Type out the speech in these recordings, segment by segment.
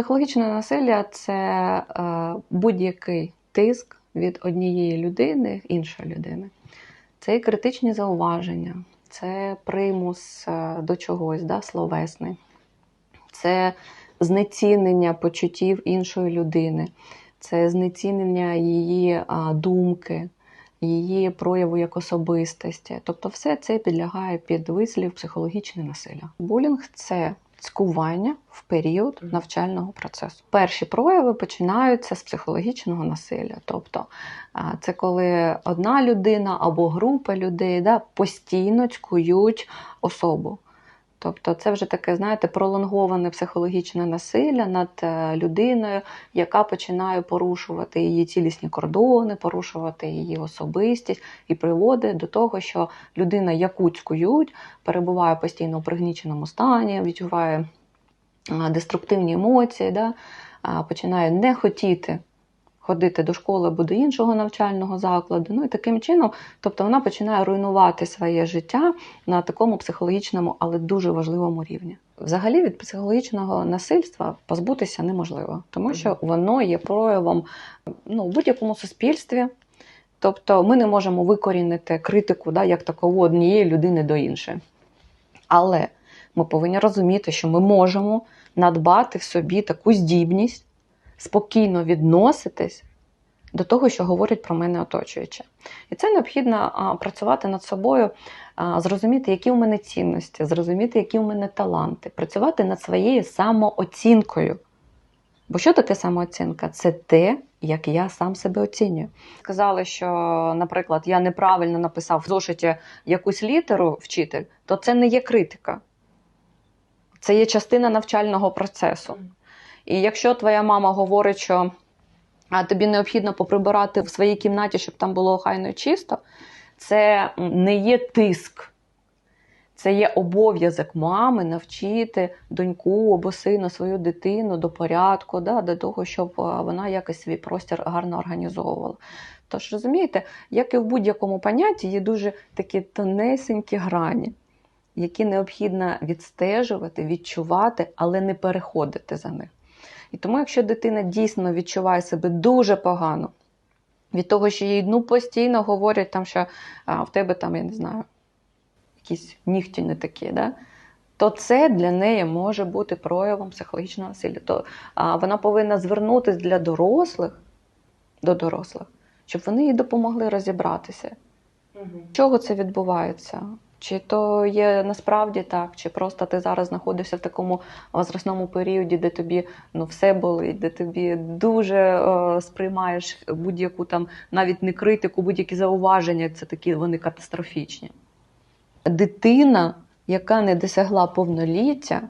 Психологічне насилля це е, будь-який тиск від однієї людини іншої людини. Це і критичні зауваження, це примус е, до чогось, да, словесний, це знецінення почуттів іншої людини, це знецінення її думки, її прояву як особистості. Тобто, все це підлягає під вислів психологічне насилля. Булінг це цькування в період навчального процесу. Перші прояви починаються з психологічного насилля. Тобто, це коли одна людина або група людей да, постійно цькують особу. Тобто це вже таке, знаєте, пролонговане психологічне насилля над е, людиною, яка починає порушувати її цілісні кордони, порушувати її особистість і приводить до того, що людина, яку цькують, перебуває постійно у пригніченому стані, відчуває деструктивні емоції, да, починає не хотіти ходити до школи або до іншого навчального закладу. Ну і таким чином, тобто вона починає руйнувати своє життя на такому психологічному, але дуже важливому рівні. Взагалі від психологічного насильства позбутися неможливо, тому що воно є проявом ну, в будь-якому суспільстві. Тобто ми не можемо викорінити критику да, як такову однієї людини до іншої. Але ми повинні розуміти, що ми можемо надбати в собі таку здібність, спокійно відноситись до того, що говорять про мене оточуючи. І це необхідно а, працювати над собою, а, зрозуміти, які у мене цінності, зрозуміти, які у мене таланти, працювати над своєю самооцінкою. Бо що таке самооцінка? Це те, як я сам себе оцінюю. Сказали, що, наприклад, я неправильно написав в зошиті якусь літеру вчитель, то це не є критика. Це є частина навчального процесу. І якщо твоя мама говорить, що тобі необхідно поприбирати в своїй кімнаті, щоб там було охайно і чисто, це не є тиск. Це є обов'язок мами навчити доньку або сина, свою дитину до порядку, да, до того, щоб вона якось свій простір гарно організовувала. Тож, розумієте, як і в будь-якому понятті, є дуже такі тонесенькі грані, які необхідно відстежувати, відчувати, але не переходити за них. І тому, якщо дитина дійсно відчуває себе дуже погано від того, що їй ну, постійно говорять, там, що а, в тебе там, я не знаю, якісь нігті не такі, да? то це для неї може бути проявом психологічного насилля. То а, вона повинна звернутися для дорослих до дорослих, щоб вони їй допомогли розібратися. Чого це відбувається? Чи то є насправді так, чи просто ти зараз знаходишся в такому возрастному періоді, де тобі ну, все болить, де тобі дуже е, сприймаєш будь-яку там навіть не критику, будь-які зауваження, це такі вони катастрофічні. Дитина, яка не досягла повноліття,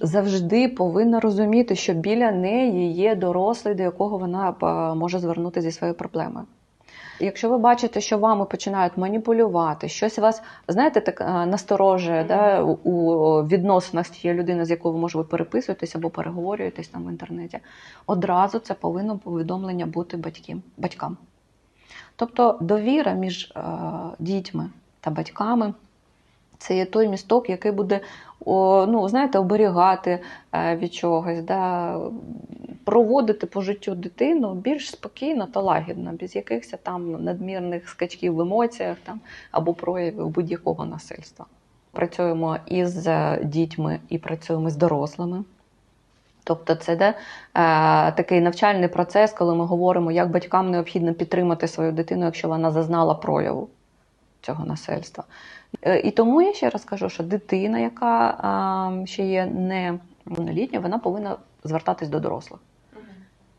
завжди повинна розуміти, що біля неї є дорослий, до якого вона е, може звернути зі своєю проблемою. Якщо ви бачите, що вами починають маніпулювати, щось вас, знаєте, так е, насторожує да, у- відносинах з тією людиною, з якою ви може ви переписуєтесь або переговорюєтесь там в інтернеті, одразу це повинно повідомлення бути батькам. батькам. Тобто довіра між е, дітьми та батьками це є той місток, який буде о, ну, знаєте, оберігати е, від чогось, да, проводити по життю дитину більш спокійно та лагідно, без якихось там надмірних скачків в емоціях там, або проявів будь-якого насильства. Працюємо із е, дітьми і працюємо з дорослими. Тобто це де, е, такий навчальний процес, коли ми говоримо, як батькам необхідно підтримати свою дитину, якщо вона зазнала прояву цього насильства. Е, І тому я ще раз кажу, що дитина, яка а, ще є неповнолітня, вона повинна звертатись до дорослих.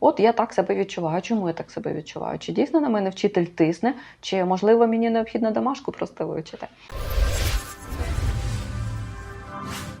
От я так себе відчуваю. Чому я так себе відчуваю? Чи дійсно на мене вчитель тисне, чи можливо мені необхідно домашку просто вивчити?